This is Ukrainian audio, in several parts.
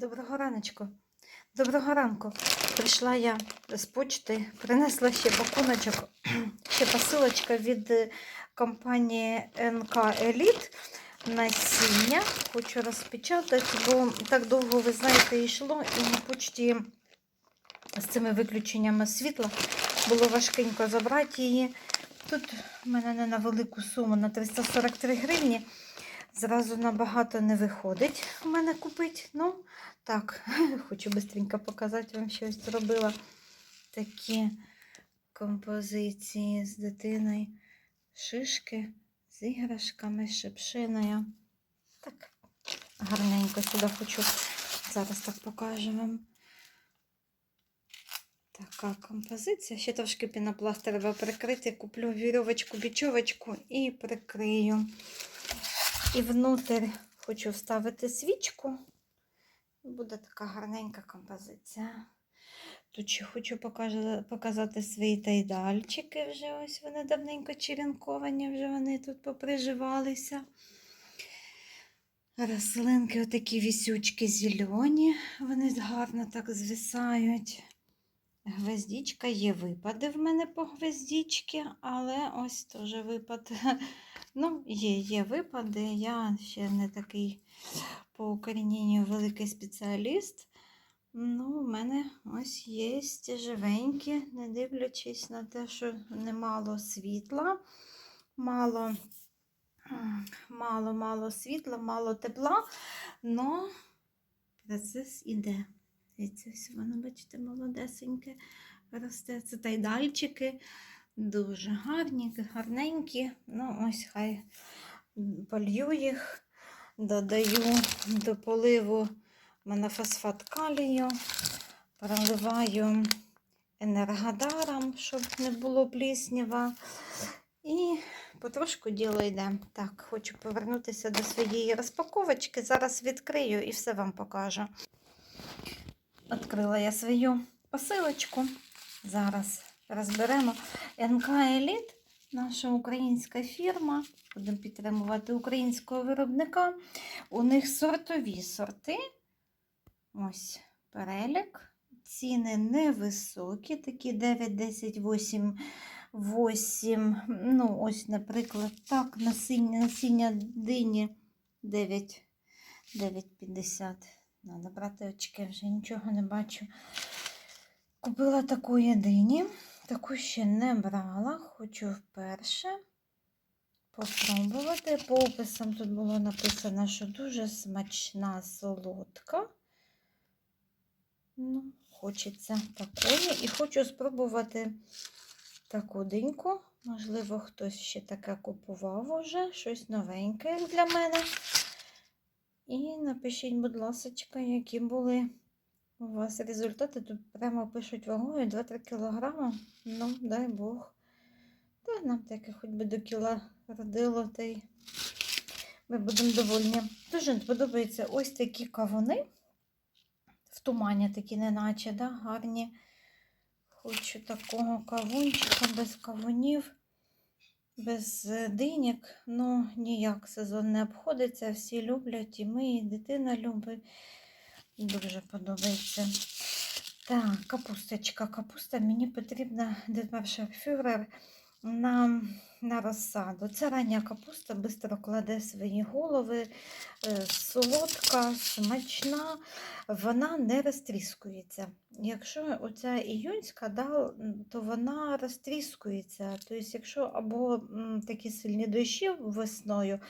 Доброго раночку. Доброго ранку. Прийшла я з почти, принесла ще пакуночок, ще посилочка від е, компанії НК Еліт насіння. Хочу розпечатати, бо так довго, ви знаєте, йшло, і на почті з цими виключеннями світла було важкенько забрати її. Тут в мене не на велику суму, на 343 гривні. Зразу набагато не виходить у мене купити. Ну, так, хочу швидко показати вам щось зробила. Такі композиції з дитиною, шишки з іграшками, шипшиною. Так, гарненько сюди хочу. Зараз так покажу вам. Така композиція. Ще трошки пінопласт треба прикрити. Куплю вірьовочку, бічовочку і прикрию. І внутрь хочу вставити свічку. Буде така гарненька композиція. Тут ще хочу показати свої тайдальчики. Вже ось вони давненько черенковані, вже вони тут поприживалися. Рослинки, отакі вісючки зелені, вони гарно так звисають. Гвоздічка є випади в мене по гвоздічці, але ось теж випад. Ну, є, є випади. Я ще не такий по укоріненню великий спеціаліст. Ну, у мене ось є живенькі, не дивлячись на те, що немало світла, мало, мало, мало світла, мало тепла, но процес іде. Дивіться, воно, бачите, молодесеньке росте. Це тайдальчики. Дуже гарні, гарненькі. Ну, ось хай полью їх, додаю до поливу монофосфат калію, проливаю енергодаром, щоб не було пліснява. І потрошку діло йде. Так, хочу повернутися до своєї розпаковочки. Зараз відкрию і все вам покажу. Відкрила я свою посилочку. Зараз розберемо НК Еліт, наша українська фірма. Будемо підтримувати українського виробника. У них сортові сорти. Ось перелік. Ціни невисокі, такі 9, 10, 8, 8. Ну, ось, наприклад, так, насіння, насіння дині 9, 9,50. Надо брати очки, вже нічого не бачу. Купила таку єдині, таку ще не брала, хочу вперше попробувати. По описам тут було написано, що дуже смачна солодка. Ну, Хочеться такої. І хочу спробувати таку диньку. Можливо, хтось ще таке купував уже, щось новеньке для мене. І напишіть, будь ласка, які були у вас результати. Тут прямо пишуть вагою 2-3 кг. Ну, дай Бог. Та нам таке хоч би до кіла родило, та й ми будемо довольні. Дуже подобаються ось такі кавуни. В тумані такі, неначе, да, гарні. Хочу такого кавунчика без кавунів, без е, динік. Ну, ніяк сезон не обходиться. Всі люблять, і ми, і дитина любить. Дуже подобається. Так, капусточка. Капуста мені потрібна фюрер на, на розсаду. Це рання капуста, швидко кладе свої голови, е, солодка, смачна, вона не розтріскується. Якщо оця іюнська, да, то вона розтріскується. Тобто, якщо або такі сильні дощі весною,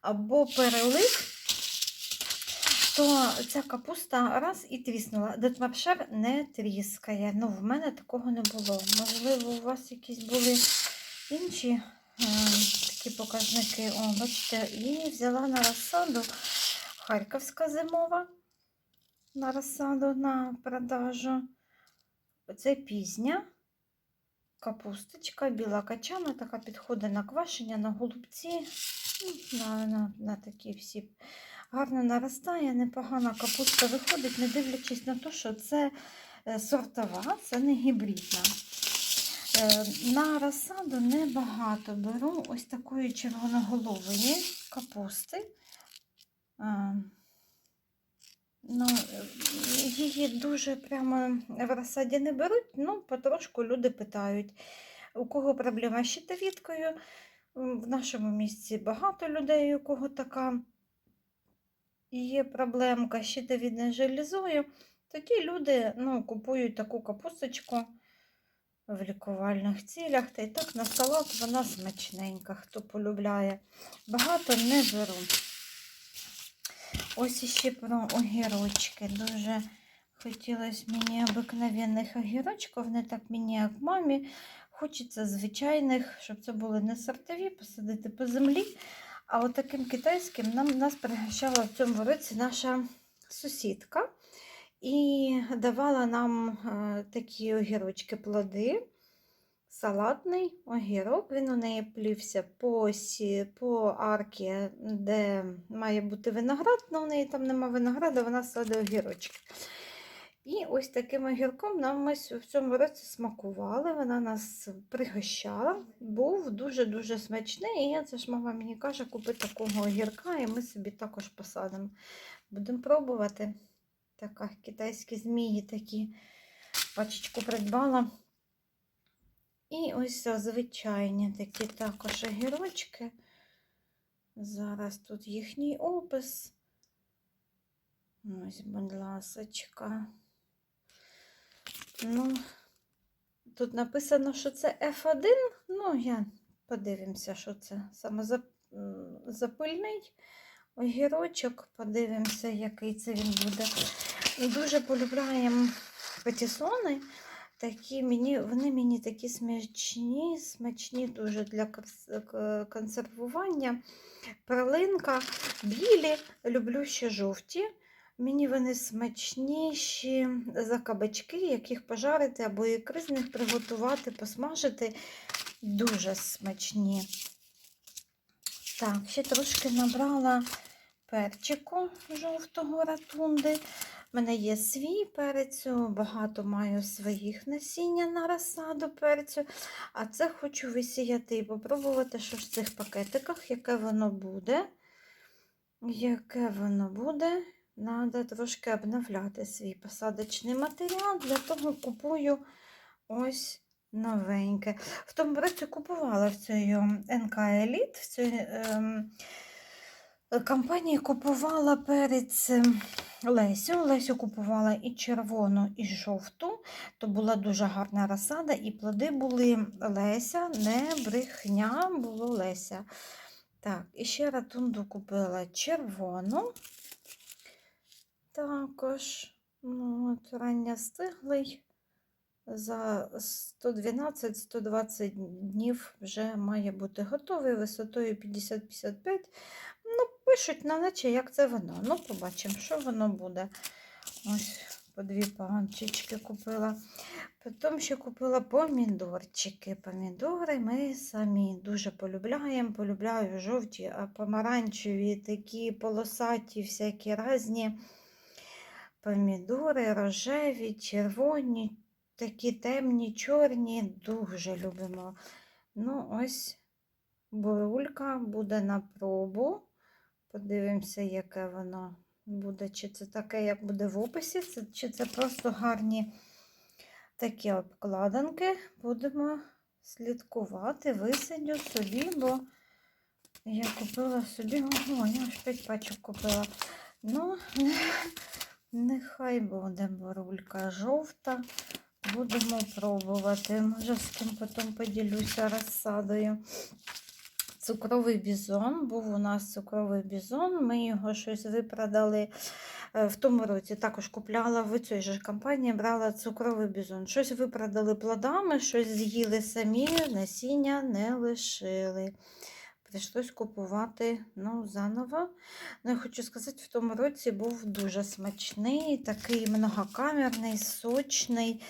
або перелив, то ця капуста раз і тріснула. Детмапшер не тріскає. Ну, в мене такого не було. Можливо, у вас якісь були інші е, такі показники. О, бачите, і взяла на розсаду Харківська зимова на розсаду на продажу. Оце пізня капусточка, біла качана, така підходить на квашення, на голубці, ну, на, на, на такі всі. Гарно наростає, непогана капуста виходить, не дивлячись на те, що це е, сортова, це не гібридна. Е, На розсаду небагато беру ось такої червоноголової капусти. Ну, її дуже прямо в розсаді не беруть, ну, потрошку люди питають, у кого проблема з щитовідкою. В нашому місці багато людей, у кого така є проблемка з щитовідною железою. Тоді люди ну, купують таку капусточку в лікувальних цілях. Та й так на салат вона смачненька, хто полюбляє. Багато не беру. Ось іще про огірочки. Дуже хотілося мені обикновенних огірочків, не так мені, як мамі. Хочеться звичайних, щоб це були не сортові, посадити по землі. А от таким китайським нам нас пригощала в цьому році наша сусідка і давала нам е, такі огірочки плоди. Салатний огірок. Він у неї плівся по, осі, по аркі, де має бути виноград, але у неї там нема винограду, вона садить огірочки. І ось таким огірком нам ми в цьому році смакували. Вона нас пригощала. Був дуже-дуже смачний. І це ж мама мені каже, купи такого огірка, і ми собі також посадимо. Будемо пробувати. Така китайські змії такі. Пачечку придбала. І ось звичайні такі також огірочки. Зараз тут їхній опис. Ось, будь ласочка. Ну, тут написано, що це F1. Ну, я подивимося, що це саме запильний огірочок. Подивимося, який це він буде. Дуже полюбляємо патісони. Такі мені, вони мені такі смачні, смачні дуже для консервування. Пралинка, білі, люблю ще жовті. Мені вони смачніші за кабачки, яких пожарити або ікри з них приготувати, посмажити. Дуже смачні. Так, ще трошки набрала перчику жовтого ратунди. У мене є свій перець, багато маю своїх насіння на розсаду перцю. А це хочу висіяти і попробувати, що ж в цих пакетиках, яке воно буде. Яке воно буде. Треба трошки обновляти свій посадочний матеріал. Для того купую ось новеньке. В тому році купувала в цій НК Еліт, в цій ем, компанії купувала перець ем, Лесю. Лесю купувала і червону, і жовту. То була дуже гарна розсада, і плоди були Леся, не брехня, було Леся. Так, і ще ратунду купила червону. Також, ну, рання стиглий. За 112-120 днів вже має бути готовий висотою 50-55. Ну, пишуть на наче, як це воно. Ну, побачимо, що воно буде. Ось по дві панчички купила. Потім ще купила помідорчики. Помідори ми самі дуже полюбляємо. Полюбляю жовті, а помаранчеві, такі полосаті, всякі різні. Помідори, рожеві, червоні, такі темні, чорні, дуже любимо. Ну, ось бурулька буде на пробу. Подивимося, яке воно буде. Чи це таке, як буде в описі, чи це просто гарні такі обкладинки. Будемо слідкувати, висадю собі, бо я купила собі, ого, я аж 5 пачок купила. Ну, нехай буде бурулька жовта. Будемо пробувати. Може, з ким потім поділюся розсадою. Цукровий бізон. Був у нас цукровий бізон. Ми його щось випродали е, в тому році. Також купляла в цій же компанії, брала цукровий бізон. Щось випродали плодами, щось з'їли самі, насіння не лишили. Прийшлось купувати ну, заново. Ну, я хочу сказати, в тому році був дуже смачний, такий многокамерний, сочний.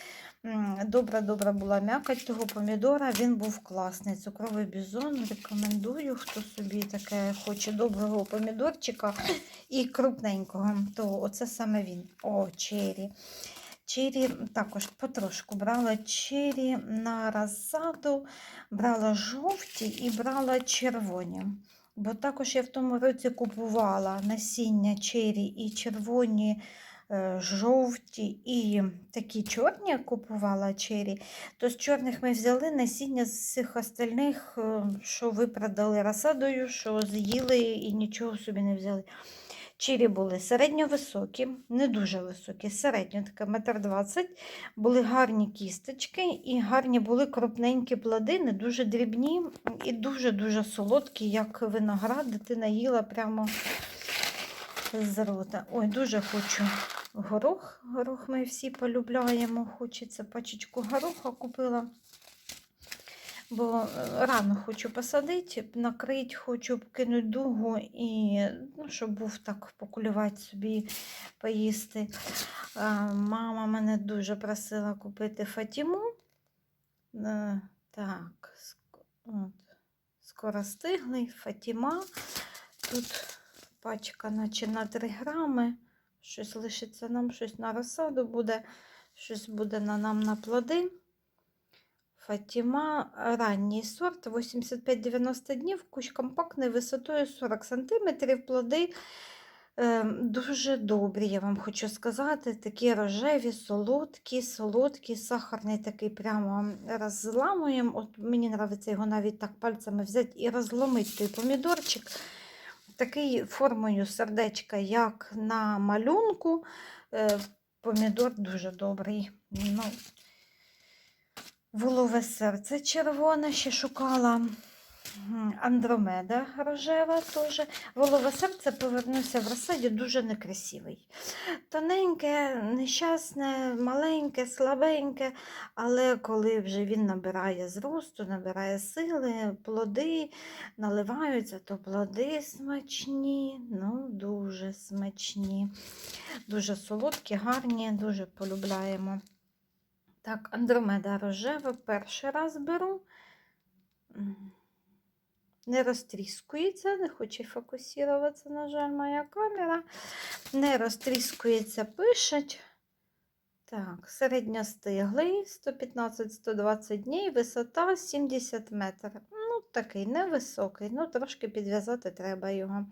Добра-добра була м'якоть того помідора, він був класний. Цукровий бізон. Рекомендую, хто собі таке хоче доброго помідорчика і крупненького, то оце саме він. О, чері. Чері також потрошку брала чері на розсаду, брала жовті і брала червоні. Бо також я в тому році купувала насіння чері і червоні, е, жовті і такі чорні купувала чері. То з чорних ми взяли насіння з всіх остальних, е, що випродали розсадою, що з'їли і нічого собі не взяли. Чері були середньовисокі, не дуже високі, середньо, таке метр двадцять. Були гарні кісточки і гарні були крупненькі плоди, не дуже дрібні і дуже-дуже солодкі, як виноград. Дитина їла прямо з рота. Ой, дуже хочу горох. Горох ми всі полюбляємо. Хочеться пачечку гороха купила. Бо е, рано хочу посадити, накрити, хочу кинути дугу і ну, щоб був так покулювати собі, поїсти. Мама мене дуже просила купити Фатіму. Е, Так, от, скоростиглий, Фатіма. Тут пачка наче на 3 грами. Щось лишиться нам, щось на розсаду буде, щось буде на нам на плоди. Фатіма ранній сорт 85-90 днів, кущ компактний висотою 40 см. Плоди е, дуже добрі, я вам хочу сказати. Такі рожеві, солодкі, солодкі, сахарний такий прямо розламуємо. От Мені подобається його навіть так пальцями взяти і розломити той помідорчик. Такий формою сердечка, як на малюнку. Е, Помідор дуже добрий. Ну, Волове серце червоне, ще шукала Андромеда рожева теж. Волове серце повернувся в розсаді дуже некрасивий. Тоненьке, нещасне, маленьке, слабеньке, але коли вже він набирає зросту, набирає сили, плоди наливаються, то плоди смачні, ну дуже смачні, дуже солодкі, гарні, дуже полюбляємо. Так, Андромеда рожева перший раз беру. Не розтріскується, не хоче фокусуватися, на жаль, моя камера. Не розтріскується, пишуть. Так, середньостиглий, 115-120 днів, висота 70 метрів. Ну, такий невисокий, ну трошки підв'язати треба його.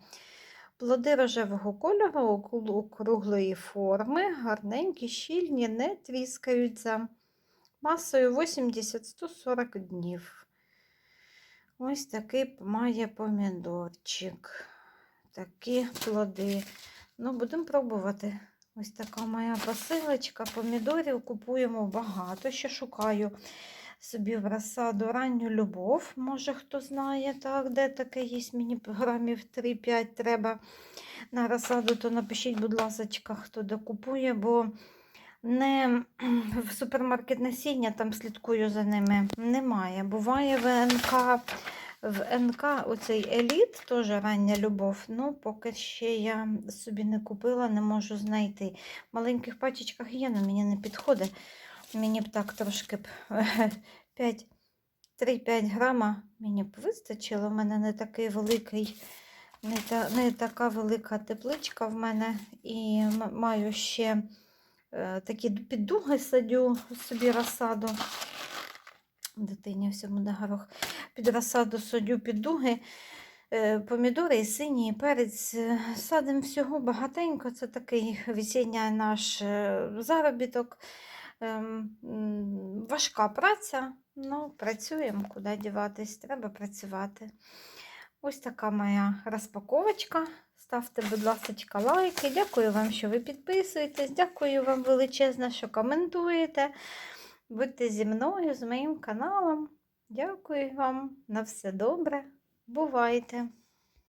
Плоди рожевого кольору, округлої форми, гарненькі, щільні, не тріскаються. Масою 80-140 днів. Ось такий має помідорчик. Такі плоди. Ну, будемо пробувати. Ось така моя посилочка. Помідорів купуємо багато. Ще шукаю собі в розсаду ранню любов. Може, хто знає, так, де таке є, мені грамів 3-5 треба на розсаду, то напишіть, будь ласка, хто докупує, бо не в супермаркет насіння, там слідкую за ними, немає. Буває в НК, в НК оцей еліт, теж рання любов. Ну, поки ще я собі не купила, не можу знайти. В маленьких пачечках є, але мені не підходить. Мені б так трошки б 5, 3-5 грама мені б вистачило. У мене не такий великий, не, та, не така велика тепличка в мене. І маю ще такі піддуги садю собі розсаду. Дитині всьому на горох. Під розсаду садю піддуги. Е, Помідори і синій перець. Е, Садимо всього багатенько. Це такий весіння наш е, заробіток. Ем, Важка праця, ну, працюємо, куди діватись, треба працювати. Ось така моя розпаковочка. Ставте, будь ласка, лайки. Дякую вам, що ви підписуєтесь. Дякую вам величезно, що коментуєте. Будьте зі мною, з моїм каналом. Дякую вам. На все добре. Бувайте!